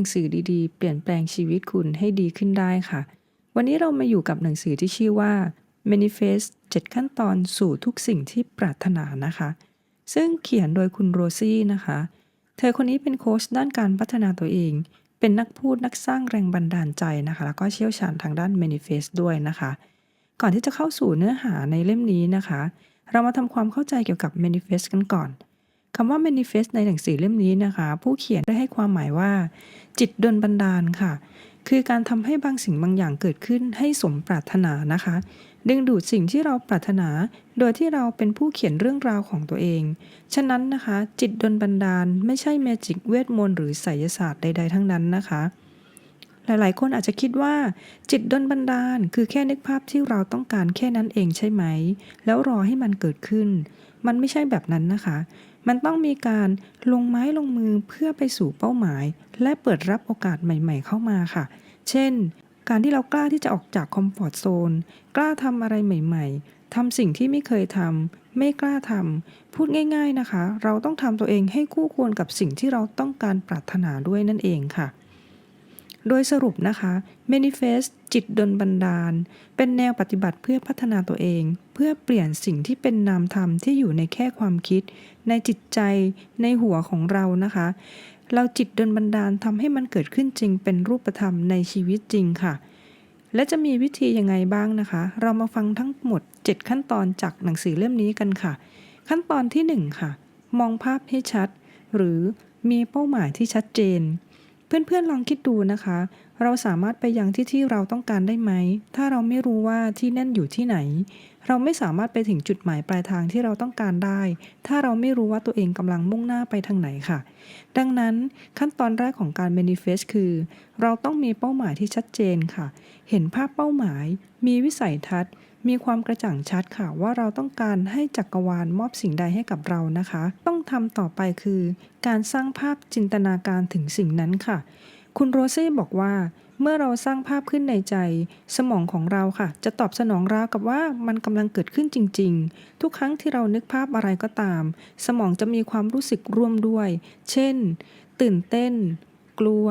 นังสือดีๆ เปลี่ยนแปลงชีวิตคุณให้ดีขึ้นได้ค่ะ วันนี้เรามาอยู่กับหนังสือที่ชื่อว่า Manifest 7 ขั้นตอนสู่ทุกสิ่งที่ปรารถนานะคะ ซึ่งเขียนโดยคุณโรซี่นะคะ เธอคนนี้เป็นโค้ชด้านการพัฒนาตัวเอง เป็นนักพูดนักสร้างแรงบันดาลใจนะคะ แล้วก็เชี่ยวชาญทางด้าน Manifest ด้วยนะคะ ก่อนที่จะเข้าสู่เนื้อหาในเล่มนี้นะคะ เรามาทำความเข้าใจเกี่ยวกับ Manifest กันก่อน คำว่า Manifest ในหนังสือเล่มนี้นะคะ ผู้เขียนได้ให้ความหมายว่า จิตดลบันดาลค่ะ คือการทำให้บางสิ่งบางอย่างเกิดขึ้นให้สมปรารถนานะคะ ดึงดูดสิ่งที่เราปรารถนา โดยที่เราเป็นผู้เขียนเรื่องราวของตัวเอง ฉะนั้นนะคะ จิตดลบันดาลไม่ใช่เมจิกเวทมนต์หรือไสยศาสตร์ใด ๆ ทั้งนั้นนะคะหลาย ๆ คนอาจจะคิดว่า จิตดลบันดาล คือแค่นึกภาพที่เราต้องการแค่นั้นเองใช่ไหม แล้วรอให้มันเกิดขึ้น มันไม่ใช่แบบนั้นนะคะ มันต้องมีการลงไม้ลงมือเพื่อไปสู่เป้าหมาย และเปิดรับโอกาสใหม่ ๆ เข้ามาค่ะ เช่น การที่เรากล้าที่จะออกจากคอมฟอร์ทโซน กล้าทำอะไรใหม่ ๆทำสิ่งที่ไม่เคยทำไม่กล้าทำพูดง่าย ๆนะคะ เราต้องทำตัวเองให้คู่ควรกับสิ่งที่เราต้องการปรารถนาด้วยนั่นเองค่ะ โดยสรุปนะคะ Manifest จิตดลบันดาล เป็นแนวปฏิบัติเพื่อพัฒนาตัวเอง เพื่อเปลี่ยนสิ่งที่เป็นนามธรรมที่อยู่ในแค่ความคิด ในจิตใจในหัวของเรานะคะ เราจิตดลบันดาลทำให้มันเกิดขึ้นจริง เป็นรูปธรรมในชีวิตจริงค่ะ และจะมีวิธียังไงบ้างนะคะ เรามาฟังทั้งหมด 7 ขั้นตอนจากหนังสือเล่มนี้กันค่ะ ขั้นตอนที่ 1 ค่ะ มองภาพให้ชัด หรือมีเป้าหมายที่ชัดเจน เพื่อนๆลองคิดดูนะคะ เราสามารถไปยังที่ที่เราต้องการได้ไหม ถ้าเราไม่รู้ว่าที่นั่นอยู่ที่ไหน เราไม่สามารถไปถึงจุดหมายปลายทางที่เราต้องการได้ ถ้าเราไม่รู้ว่าตัวเองกำลังมุ่งหน้าไปทางไหนค่ะ ดังนั้นขั้นตอนแรกของการ manifest คือ เราต้องมีเป้าหมายที่ชัดเจนค่ะ เห็นภาพเป้าหมาย มีวิสัยทัศน์มีความกระจ่างชัดค่ะว่าเราต้องการให้จักรวาลมอบสิ่งใดให้กับเรานะคะ ต้อง ทำต่อไปคือ การสร้างภาพจินตนาการถึงสิ่งนั้นค่ะ คุณโรเซ่บอกว่า เมื่อเราสร้างภาพขึ้นในใจ สมองของเราค่ะ จะตอบสนองราวกับว่ามันกำลังเกิดขึ้นจริง ๆ ทุกครั้งที่เรานึกภาพอะไรก็ตาม สมองจะมีความรู้สึกร่วมด้วย เช่น ตื่นเต้น กลัว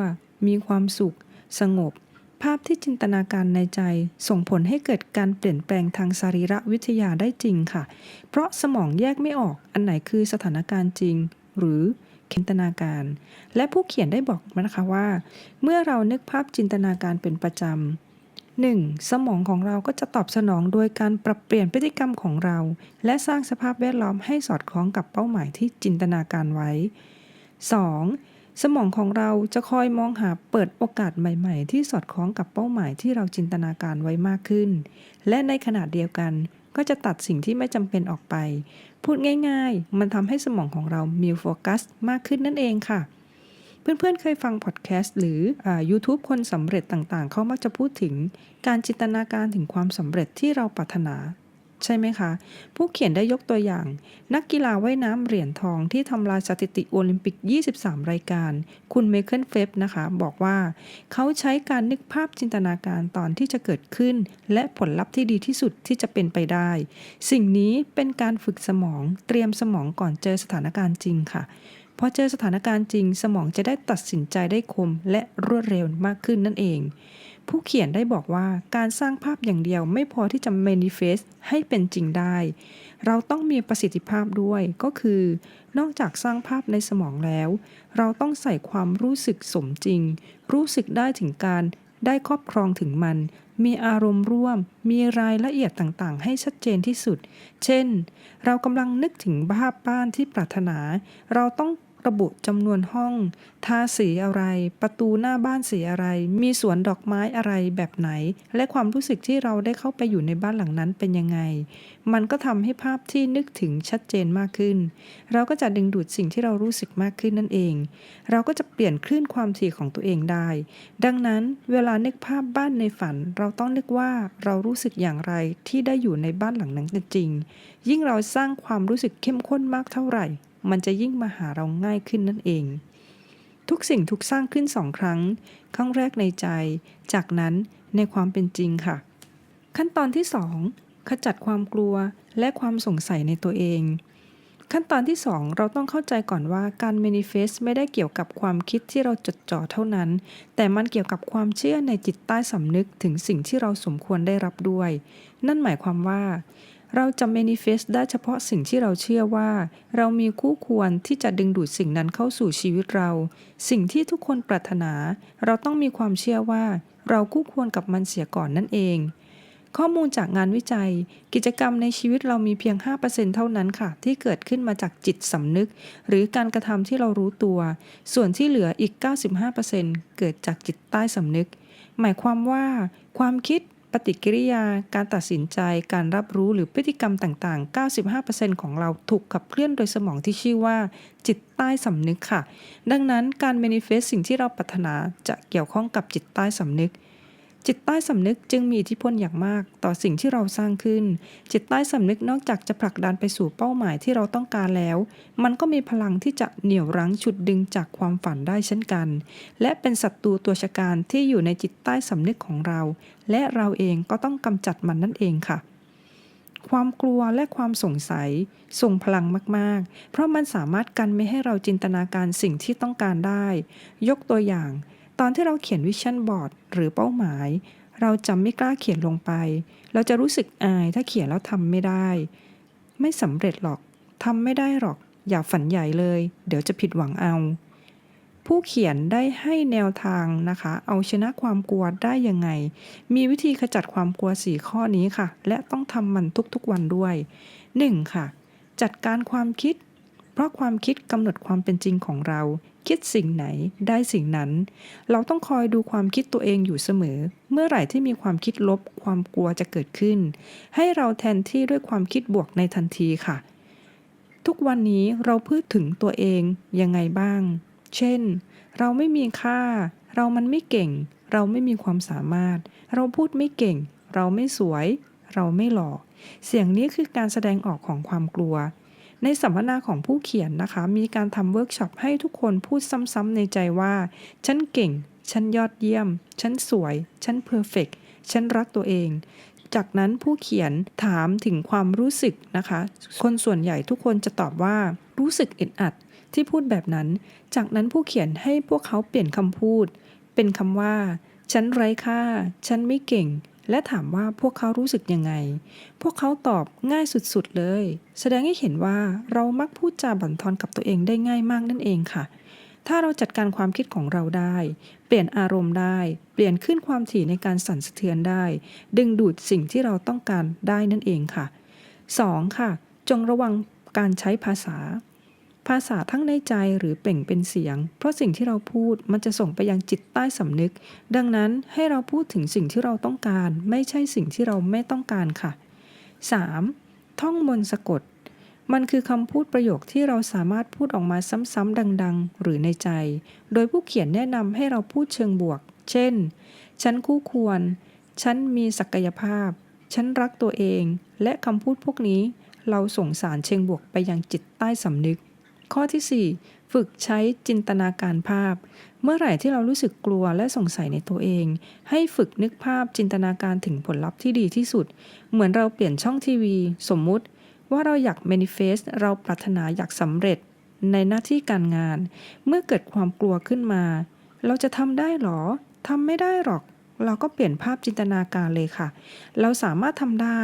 มีความสุข สงบ ภาพที่จินตนาการในใจส่งผลให้เกิดการเปลี่ยนแปลงทางสรีรวิทยาได้จริงค่ะ เพราะสมองแยกไม่ออกอันไหนคือสถานการณ์จริง หรือจินตนาการ และผู้เขียนได้บอกมานะคะว่า เมื่อเรานึกภาพจินตนาการเป็นประจำ 1. สมองของเราก็จะตอบสนองโดยการปรับเปลี่ยนพฤติกรรมของเรา และสร้างสภาพแวดล้อมให้สอดคล้องกับเป้าหมายที่จินตนาการไว้ 2. สมองของเราจะคอยมองหาเปิดโอกาสใหม่ ๆ ที่สอดคล้องกับเป้าหมายที่เราจินตนาการไว้มากขึ้น และในขณะเดียวกันก็จะตัดสิ่งที่ไม่จำเป็นออกไป พูดง่ายๆ มันทำให้สมองของเรามีโฟกัสมากขึ้นนั่นเองค่ะ เพื่อนๆ เคยฟังพอดแคสต์หรืออ YouTube คนสำเร็จต่างๆ เขามักจะพูดถึงการจินตนาการถึงความสำเร็จที่เราปรารถนา ใช่ไหมคะ ผู้เขียนได้ยกตัวอย่าง นักกีฬาว่ายน้ำเหรียญทองที่ทำลายสถิติโอลิมปิก 23 รายการ คุณเมเคิลเฟบนะคะ บอกว่า เขาใช้การนึกภาพจินตนาการตอนที่จะเกิดขึ้น และผลลัพธ์ที่ดีที่สุดที่จะเป็นไปได้ สิ่งนี้เป็นการฝึกสมองเตรียมสมองก่อนเจอสถานการณ์จริงค่ะพอเจอสถานการณ์จริง สมองจะได้ตัดสินใจได้คมและรวดเร็วมากขึ้นนั่นเอง ผู้เขียนได้บอกว่าการสร้างภาพอย่างเดียวไม่พอที่จะ manifest ให้เป็นจริงได้ เราต้องมีประสิทธิภาพด้วยก็คือ นอกจากสร้างภาพในสมองแล้ว เราต้องใส่ความรู้สึกสมจริง รู้สึกได้ถึงการได้ครอบครองถึงมัน มีอารมณ์ร่วม มีรายละเอียดต่างๆ ให้ชัดเจนที่สุด เช่น เรากำลังนึกถึงภาพบ้านที่ปรารถนา เราต้อง ระบุจำนวนห้อง ทาสีอะไร ประตูหน้าบ้านสีอะไร มีสวนดอกไม้อะไรแบบไหน และความรู้สึกที่เราได้เข้าไปอยู่ในบ้านหลังนั้นเป็นยังไง มันก็ทำให้ภาพที่นึกถึงชัดเจนมากขึ้น เราก็จะดึงดูดสิ่งที่เรารู้สึกมากขึ้นนั่นเอง เราก็จะเปลี่ยนคลื่นความถี่ของตัวเองได้ ดังนั้นเวลานึกภาพบ้านในฝัน เราต้องนึกว่าเรารู้สึกอย่างไรที่ได้อยู่ในบ้านหลังนั้นจริง ยิ่งเราสร้างความรู้สึกเข้มข้นมากเท่าไหร่ มันจะยิ่งมาหาเราง่ายขึ้นนั่นเอง ทุกสิ่งถูกสร้างขึ้นสองครั้ง ครั้งแรกในใจ จากนั้นในความเป็นจริงค่ะ ขั้นตอนที่ 2 ขจัดความกลัวและความสงสัยในตัวเอง ขั้นตอนที่ 2 เราต้องเข้าใจก่อนว่าการ manifest ไม่ได้เกี่ยวกับความคิดที่เราจดจ่อเท่านั้น แต่มันเกี่ยวกับความเชื่อในจิตใต้สำนึกถึงสิ่งที่เราสมควรได้รับด้วย นั่นหมายความว่า เราจะ manifest ได้เฉพาะสิ่งที่เราเชื่อว่า เรามีคู่ควรที่จะดึงดูดสิ่งนั้นเข้าสู่ชีวิตเรา สิ่งที่ทุกคนปรารถนา เราต้องมีความเชื่อว่า เราคู่ควรกับมันเสียก่อนนั่นเอง ข้อมูลจากงานวิจัย กิจกรรมในชีวิตเรามีเพียง 5%เท่านั้นค่ะ ที่เกิดขึ้นมาจากจิตสำนึก หรือการกระทำที่เรารู้ตัว ส่วนที่เหลืออีก 95%เกิดจากจิตใต้สำนึก หมายความว่า ความคิด ปฏิกิริยา การตัดสินใจ การรับรู้หรือพฤติกรรมต่างๆ 95%ของเราถูกขับเคลื่อนโดยสมองที่ชื่อว่า จิตใต้สำนึกค่ะ ดังนั้นการ manifest สิ่งที่เราปรารถนาจะเกี่ยวข้องกับจิตใต้สำนึก จิตใต้สำนึกจึงมีอิทธิพลอย่างมาก ต่อสิ่งที่เราสร้างขึ้น จิตใต้สำนึกนอกจากจะผลักดันไปสู่เป้าหมายที่เราต้องการแล้ว มันก็มีพลังที่จะเหนี่ยวรั้งฉุดดึงจากความฝันได้เช่นกัน และเป็นศัตรูตัวฉกาจที่อยู่ในจิตใต้สำนึกของเรา และเราเองก็ต้องกำจัดมันนั่นเองค่ะ ความกลัวและความสงสัยทรงพลังมาก ๆ เพราะมันสามารถกันไม่ให้เราจินตนาการสิ่งที่ต้องการได้ ยกตัวอย่าง ตอนที่เราเขียนวิชั่นบอร์ดหรือเป้าหมาย เราจะไม่กล้าเขียนลงไป เราจะรู้สึกอายถ้าเขียนแล้วทำไม่ได้ ไม่สำเร็จหรอกทำไม่ได้หรอก อย่าฝันใหญ่เลย เดี๋ยวจะผิดหวังเอา ผู้เขียนได้ให้แนวทางนะคะ เอาชนะความกลัวได้ยังไง มีวิธีขจัดความกลัว 4 ข้อนี้ค่ะ และต้องทำมันทุกๆวันด้วย 1. ค่ะ จัดการความคิด เพราะความคิดกำหนดความเป็นจริงของเรา คิดสิ่งไหนได้สิ่งนั้น เราต้องคอยดูความคิดตัวเองอยู่เสมอ เมื่อไหร่ที่มีความคิดลบ ความกลัวจะเกิดขึ้น ให้เราแทนที่ด้วยความคิดบวกในทันทีค่ะ ทุกวันนี้เราพูดถึงตัวเองยังไงบ้าง เช่น เราไม่มีค่า เรามันไม่เก่ง เราไม่มีความสามารถ เราพูดไม่เก่ง เราไม่สวย เราไม่หล่อ เสียงนี้คือการแสดงออกของความกลัว ในสัมมนาของผู้เขียนนะคะ มีการทำเวิร์กช็อปให้ทุกคนพูดซ้ำๆในใจว่า ฉันเก่ง ฉันยอดเยี่ยม ฉันสวย ฉันเพอร์เฟกฉันรักตัวเองจากนั้นผู้เขียนถามถึงความรู้สึกนะคะ คนส่วนใหญ่ทุกคนจะตอบว่ารู้สึกอึดอัด ที่พูดแบบนั้น จากนั้นผู้เขียนให้พวกเขาเปลี่ยนคำพูด เป็นคำว่า ฉันไร้ค่า ฉันไม่เก่ง และถามว่าพวกเขารู้สึกยังไง พวกเขาตอบง่ายสุดๆเลย แสดงให้เห็นว่าเรามักพูดจาบั่นทอนกับตัวเองได้ง่ายมากนั่นเองค่ะถ้าเราจัดการความคิดของเราได้ เปลี่ยนอารมณ์ได้ เปลี่ยนขึ้นความถี่ในการสั่นสะเทือนได้ ดึงดูดสิ่งที่เราต้องการได้นั่นเองค่ะ 2. ค่ะ จงระวังการใช้ภาษา ภาษาทั้งในใจหรือเปล่งเป็นเสียง เพราะสิ่งที่เราพูดมันจะส่งไปยังจิตใต้สำนึก ดังนั้นให้เราพูดถึงสิ่งที่เราต้องการ ไม่ใช่สิ่งที่เราไม่ต้องการค่ะ 3. ท่องมนต์สะกด มันคือคำพูดประโยคที่เราสามารถพูดออกมาซ้ำๆดัง ๆ หรือในใจ โดยผู้เขียนแนะนำให้เราพูดเชิงบวก เช่น ฉันคู่ควร ฉันมีศักยภาพ ฉันรักตัวเอง และคำพูดพวกนี้เราส่งสารเชิงบวกไปยังจิตใต้สำนึก ข้อที่ 4 ฝึกใช้จินตนาการภาพ เมื่อไหร่ที่เรารู้สึกกลัวและสงสัยในตัวเอง ให้ฝึกนึกภาพจินตนาการถึงผลลัพธ์ที่ดีที่สุด เหมือนเราเปลี่ยนช่องทีวี สมมุติ ว่าเราอยาก manifest เราปรารถนาอยากสำเร็จในหน้าที่การงาน เมื่อเกิดความกลัวขึ้นมา เราจะทำได้หรอทำไม่ได้หรอก เราก็เปลี่ยนภาพจินตนาการเลยค่ะ เราสามารถทำได้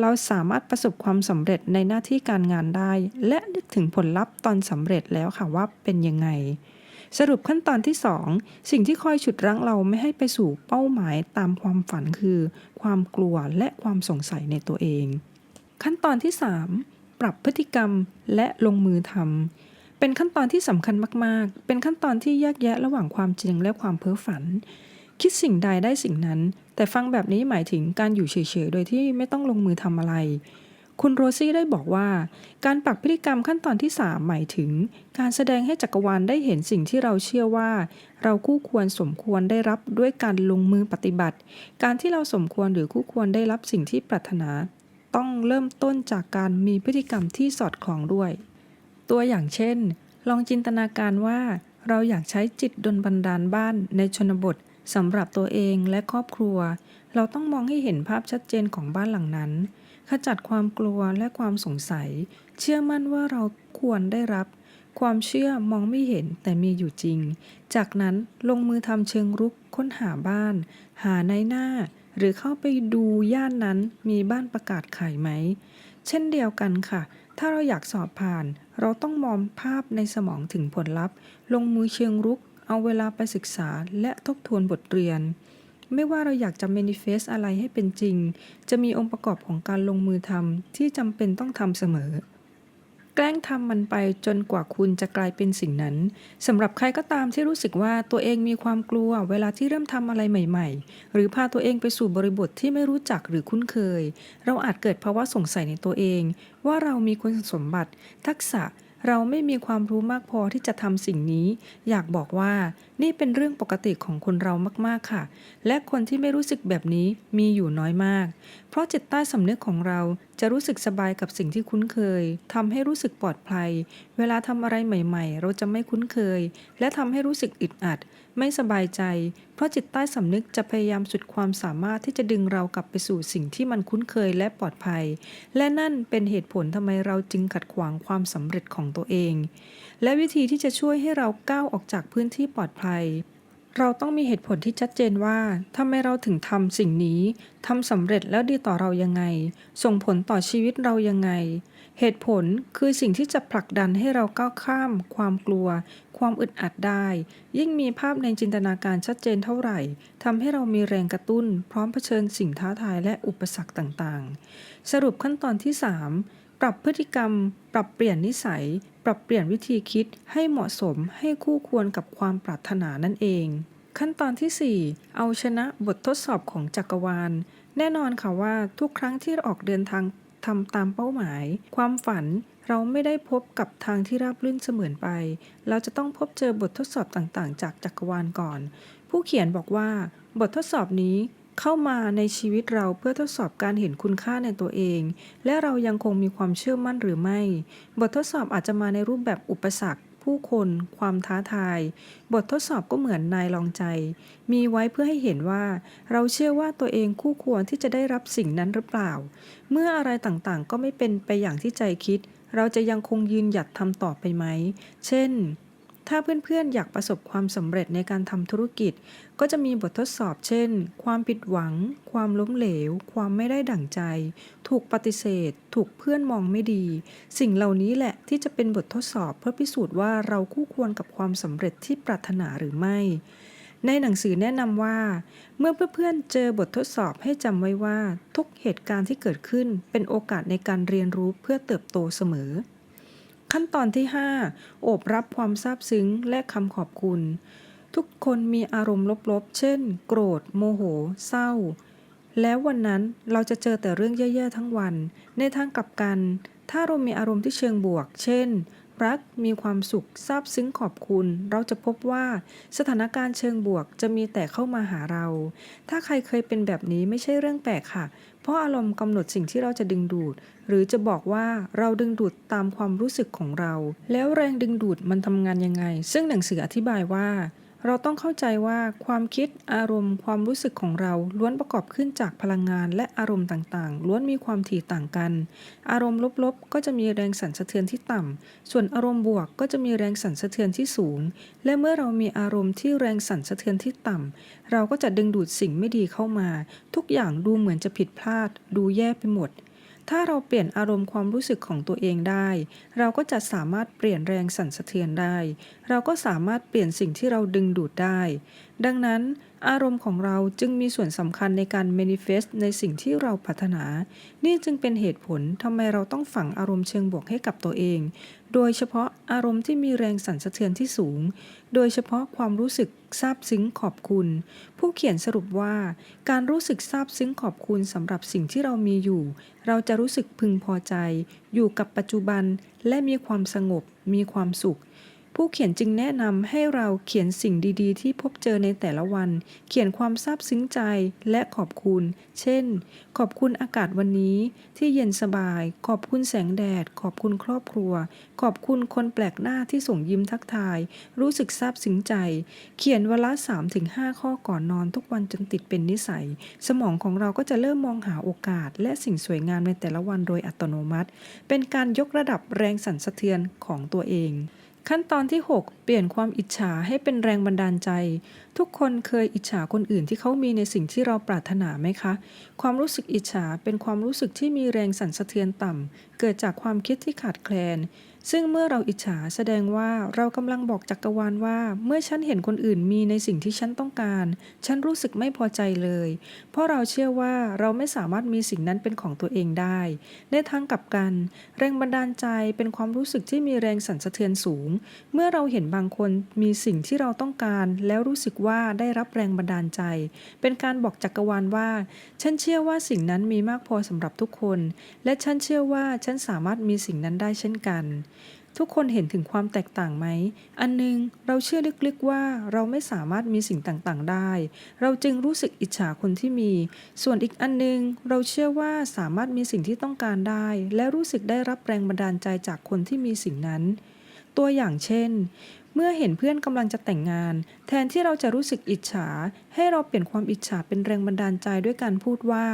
เราสามารถประสบความสำเร็จในหน้าที่การงานได้ และนึกถึงผลลัพธ์ตอนสำเร็จแล้วค่ะว่าเป็นยังไง สรุปขั้นตอนที่ 2 สิ่งที่คอยฉุดรั้งเราไม่ให้ไปสู่เป้าหมายตามความฝันคือ ความกลัวและความสงสัยในตัวเอง ขั้นตอนที่ 3 ปรับพฤติกรรมและลงมือทำเป็นขั้นตอนที่สำคัญมาก ๆ เป็นขั้นตอนที่แยกแยะระหว่างความจริงและความเพ้อฝัน คิดสิ่งใดได้สิ่งนั้น แต่ฟังแบบนี้หมายถึงการอยู่เฉยๆ โดยที่ไม่ต้องลงมือทำอะไร คุณโรซี่ได้บอกว่า การปรับพฤติกรรมขั้นตอนที่ 3 หมายถึง การแสดงให้จักรวาลได้เห็นสิ่งที่เราเชื่อว่า เราคู่ควรสมควรได้รับด้วยการลงมือปฏิบัติ การที่เราสมควรหรือคู่ควรได้รับสิ่งที่ปรารถนา ต้องเริ่มต้นจากการมีพฤติกรรมที่สอดคล้องด้วย ตัวอย่างเช่น ลองจินตนาการว่า เราอยากใช้จิตดลบันดาลบ้านในชนบท สำหรับตัวเองและครอบครัว เราต้องมองให้เห็นภาพชัดเจนของบ้านหลังนั้น ขจัดความกลัวและความสงสัย เชื่อมั่นว่าเราควรได้รับ ความเชื่อมองไม่เห็นแต่มีอยู่จริง จากนั้นลงมือทำเชิงรุกค้นหาบ้าน หาในหน้า หรือเข้าไปดูย่านนั้นมีบ้านประกาศขายไหม เช่นเดียวกันค่ะถ้าเราอยากสอบผ่าน เราต้องมองภาพในสมองถึงผลลัพธ์ ลงมือเชิงรุก เอาเวลาไปศึกษาและทบทวนบทเรียน ไม่ว่าเราอยากจะ manifest อะไรให้เป็นจริง จะมีองค์ประกอบของการลงมือทำที่จำเป็นต้องทำเสมอ แกล้งทำมันไปจนกว่าคุณจะกลายเป็นสิ่งนั้นสำหรับใครก็ตามที่รู้สึกว่าตัวเองมีความกลัวเวลาที่เริ่มทำอะไรใหม่ ๆ หรือพาตัวเองไปสู่บริบทที่ไม่รู้จักหรือคุ้นเคย เราอาจเกิดภาวะสงสัยในตัวเอง ว่าเรามีคุณสมบัติ ทักษะ เราไม่มีความรู้มากพอที่จะทำสิ่งนี้ อยากบอกว่านี่เป็นเรื่องปกติของคนเรามากๆค่ะ และคนที่ไม่รู้สึกแบบนี้มีอยู่น้อยมาก เพราะจิตใต้สำนึกของเราจะรู้สึกสบายกับสิ่งที่คุ้นเคยทำให้รู้สึกปลอดภัย เวลาทำอะไรใหม่ ๆ เราจะไม่คุ้นเคย และทำให้รู้สึกอึดอัด ไม่สบายใจ เพราะจิตใต้สำนึกจะพยายามสุดความสามารถที่จะดึงเรากลับไปสู่สิ่งที่มันคุ้นเคยและปลอดภัย และนั่นเป็นเหตุผลทำไมเราจึงขัดขวางความสำเร็จของตัวเอง และวิธีที่จะช่วยให้เราก้าวออกจากพื้นที่ปลอดภัยเราต้องมีเหตุผลที่ชัดเจนว่าทำไมเราถึงทำสิ่งนี้ทำสำเร็จแล้วดีต่อเรายังไง ส่งผลต่อชีวิตเรายังไง เหตุผลคือสิ่งที่จะผลักดันให้เราก้าวข้าม ความกลัว ความอึดอัดได้ ยิ่งมีภาพในจินตนาการชัดเจนเท่าไหร่ทำให้เรามีแรงกระตุ้น พร้อมเผชิญสิ่งท้าทายและอุปสรรคต่างๆ สรุปขั้นตอนที่ 3 ปรับพฤติกรรม ปรับเปลี่ยนนิสัย ปรับเปลี่ยนวิธีคิดให้เหมาะสมให้คู่ควรกับความปรารถนานั่นเอง ขั้นตอนทีสี่4 เอาชนะบททดสอบของจักรวาล แน่นอนค่ะว่าทุกครั้งที่เราออกเดินทาง ทำตามเป้าหมาย ความฝันเราไม่ได้พบกับทางที่ราบรื่นเสมือนไป เราจะต้องพบเจอบททดสอบต่างๆ จากจักรวาลก่อน ผู้เขียนบอกว่า บททดสอบนี้เข้ามาในชีวิตเราเพื่อทดสอบการเห็นคุณค่าในตัวเอง และเรายังคงมีความเชื่อมั่นหรือไม่ บททดสอบอาจจะมาในรูปแบบอุปสรรค ผู้คน ความท้าทาย บททดสอบก็เหมือนนายลองใจ มีไว้เพื่อให้เห็นว่า เราเชื่อว่าตัวเองคู่ควรที่จะได้รับสิ่งนั้นหรือเปล่า เมื่ออะไรต่างๆ ก็ไม่เป็นไปอย่างที่ใจคิด เราจะยังคงยืนหยัดทำต่อไปไหม เช่น ถ้าเพื่อนๆ อยากประสบความสำเร็จในการทำธุรกิจ ก็จะมีบททดสอบเช่น ความผิดหวัง ความล้มเหลว ความไม่ได้ดั่งใจ ถูกปฏิเสธ ถูกเพื่อนมองไม่ดี สิ่งเหล่านี้แหละที่จะเป็นบททดสอบเพื่อพิสูจน์ว่าเราคู่ควรกับความสำเร็จที่ปรารถนาหรือไม่ ในหนังสือแนะนำว่า เมื่อเพื่อนๆ เจอบททดสอบให้จำไว้ว่า ทุกเหตุการณ์ที่เกิดขึ้นเป็นโอกาสในการเรียนรู้เพื่อเติบโตเสมอ ขั้นตอนที่ 5 โอบรับความซาบซึ้งและคำขอบคุณ ทุกคนมีอารมณ์ลบๆ เช่น โกรธ โมโห เศร้า แล้ววันนั้นเราจะเจอแต่เรื่องแย่ๆทั้งวัน ในทางกลับกัน ถ้าเรามีอารมณ์ที่เชิงบวก เช่น รัก มีความสุข ซาบซึ้งขอบคุณ เราจะพบว่าสถานการณ์เชิงบวกจะมีแต่เข้ามาหาเรา ถ้าใครเคยเป็นแบบนี้ไม่ใช่เรื่องแปลกค่ะ เพราะอารมณ์กำหนดสิ่งที่เราจะดึงดูด หรือจะบอกว่าเราดึงดูดตามความรู้สึกของเรา แล้วแรงดึงดูดมันทำงานยังไง ซึ่งหนังสืออธิบายว่า เราต้องเข้าใจว่าความคิดอารมณ์ ความรู้สึกของเราล้วนประกอบขึ้นจากพลังงานและอารมณ์ต่างๆ ล้วนมีความถี่ต่างกัน อารมณ์ลบๆ ก็จะมีแรงสั่นสะเทือนที่ต่ำ ส่วนอารมณ์บวกก็จะมีแรงสั่นสะเทือนที่สูง และเมื่อเรามีอารมณ์ที่แรงสั่นสะเทือนที่ต่ำ เราก็จะดึงดูดสิ่งไม่ดีเข้ามา ทุกอย่างดูเหมือนจะผิดพลาด ดูแย่ไปหมด ถ้าเราเปลี่ยนอารมณ์ความรู้สึกของตัวเองได้ เราก็จะสามารถเปลี่ยนแรงสั่นสะเทือนได้ เราก็สามารถเปลี่ยนสิ่งที่เราดึงดูดได้ ดังนั้นอารมณ์ของเราจึงมีส่วนสำคัญในการ manifest ในสิ่งที่เราปรารถนา นี่จึงเป็นเหตุผลทำไมเราต้องฝังอารมณ์เชิงบวกให้กับตัวเอง โดยเฉพาะอารมณ์ที่มีแรงสั่นสะเทือนที่สูง โดยเฉพาะความรู้สึกซาบซึ้งขอบคุณ ผู้เขียนสรุปว่า การรู้สึกซาบซึ้งขอบคุณสำหรับสิ่งที่เรามีอยู่ เราจะรู้สึกพึงพอใจ อยู่กับปัจจุบันและมีความสงบ มีความสุข ผู้เขียนจึงแนะนำให้เราเขียนสิ่งดีๆ ที่พบเจอในแต่ละวัน เขียนความซาบซึ้งใจและขอบคุณ เช่น ขอบคุณอากาศวันนี้ที่เย็นสบาย ขอบคุณแสงแดด ขอบคุณครอบครัว ขอบคุณคนแปลกหน้าที่ส่งยิ้มทักทาย รู้สึกซาบซึ้งใจ เขียนวันละ3-5 ข้อก่อนนอนทุกวันจนติดเป็นนิสัย สมองของเราก็จะเริ่มมองหาโอกาส และสิ่งสวยงามในแต่ละวันโดยอัตโนมัติ เป็นการยกระดับแรงสั่นสะเทือนของตัวเอง ขั้นตอนที่ 6 เปลี่ยนความอิจฉาให้เป็นแรงบันดาลใจ ทุกคนเคยอิจฉาคนอื่นที่เขามีในสิ่งที่เราปรารถนาไหมคะ ความรู้สึกอิจฉาเป็นความรู้สึกที่มีแรงสั่นสะเทือนต่ำ เกิดจากความคิดที่ขาดแคลน ซึ่งเมื่อเราอิจฉาแสดงว่าเรากำลังบอกจักรวาลว่า เมื่อฉันเห็นคนอื่นมีในสิ่งที่ฉันต้องการ ฉันรู้สึกไม่พอใจเลย เพราะเราเชื่อว่าเราไม่สามารถมีสิ่งนั้นเป็นของตัวเองได้ ในทางกลับกัน แรงบันดาลใจเป็นความรู้สึกที่มีแรงสั่นสะเทือนสูง เมื่อเราเห็นบางคนมีสิ่งที่เราต้องการ แล้วรู้สึกว่าได้รับแรงบันดาลใจ เป็นการบอกจักรวาลว่า ฉันเชื่อว่าสิ่งนั้นมีมากพอสำหรับทุกคน และฉันเชื่อว่าฉันสามารถมีสิ่งนั้นได้เช่นกันทุกคนเห็นถึงความแตกต่างไหม อันหนึงเราเชื่อลึกๆว่าเราไม่สามารถมีสิ่งต่างๆได้ เราจึงรู้สึกอิจฉาคนที่มี ส่วนอีกอันหนึงเราเชื่อว่าสามารถมีสิ่งที่ต้องการได้ และรู้สึกได้รับแรงบันดาลใจจากคนที่มีสิ่งนั้น ตัวอย่างเช่น เมื่อเห็นเพื่อนกำลังจะแต่งงาน แทนที่เราจะรู้สึกอิจฉา ให้เราเปลี่ยนความอิจฉาเป็นแรงบันดาลใจด้วยการพูดว่า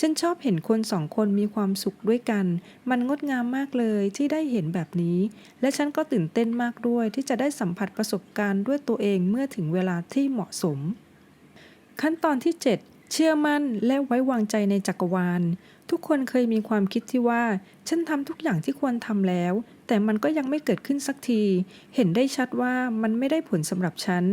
ฉันชอบเห็นคนสองคนมีความสุขด้วยกัน มันงดงามมากเลยที่ได้เห็นแบบนี้ และฉันก็ตื่นเต้นมากด้วยที่จะได้สัมผัสประสบการณ์ด้วยตัวเองเมื่อถึงเวลาที่เหมาะสม ขั้นตอนที่ 7 เชื่อมั่นและไว้วางใจในจักรวาล ทุกคนเคยมีความคิดที่ว่า ฉันทำทุกอย่างที่ควรทำแล้ว แต่มันก็ยังไม่เกิดขึ้นสักที เห็นได้ชัดว่ามันไม่ได้ผลสำหรับฉัน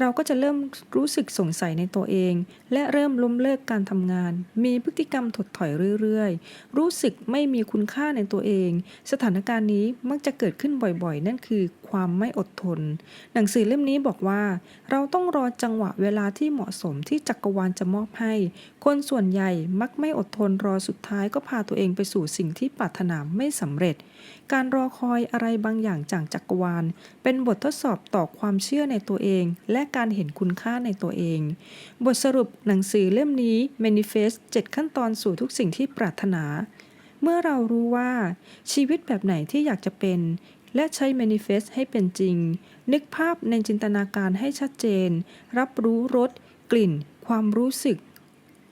เราก็จะเริ่มรู้สึกสงสัยในตัวเอง และเริ่มล้มเลิกการทำงาน มีพฤติกรรมถดถอยเรื่อยๆ รู้สึกไม่มีคุณค่าในตัวเอง สถานการณ์นี้มักจะเกิดขึ้นบ่อยๆ นั่นคือความไม่อดทน หนังสือเล่มนี้บอกว่า เราต้องรอจังหวะเวลาที่เหมาะสมที่จักรวาลจะมอบให้ คนส่วนใหญ่มักไม่อดทนรอสุดท้ายก็พาตัวเองไปสู่สิ่งที่ปรารถนาไม่สำเร็จ การรอคอยอะไรบางอย่างจากจักรวาล เป็นบททดสอบต่อความเชื่อในตัวเอง และการเห็นคุณค่าในตัวเอง บทสรุปหนังสือเล่มนี้ Manifest 7 ขั้นตอนสู่ทุกสิ่งที่ปรารถนาเมื่อเรารู้ว่าชีวิตแบบไหนที่อยากจะเป็น และใช้ Manifest ให้เป็นจริง นึกภาพในจินตนาการให้ชัดเจน รับรู้รส กลิ่น ความรู้สึก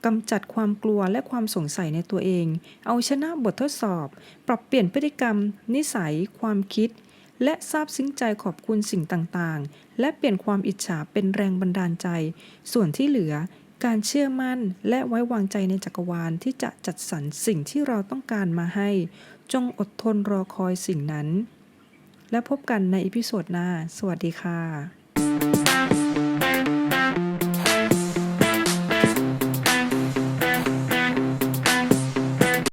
กำจัดความกลัวและความสงสัยในตัวเอง เอาชนะบททดสอบ ปรับเปลี่ยนพฤติกรรม นิสัย ความคิด และซาบซึ้งใจขอบคุณสิ่งต่างๆ และเปลี่ยนความอิจฉาเป็นแรงบันดาลใจ ส่วนที่เหลือการเชื่อมั่นและไว้วางใจในจักรวาลที่จะจัดสรรสิ่งที่เราต้องการมาให้ จงอดทนรอคอยสิ่งนั้น และพบกันในอีพิโซดหน้า สวัสดีค่ะ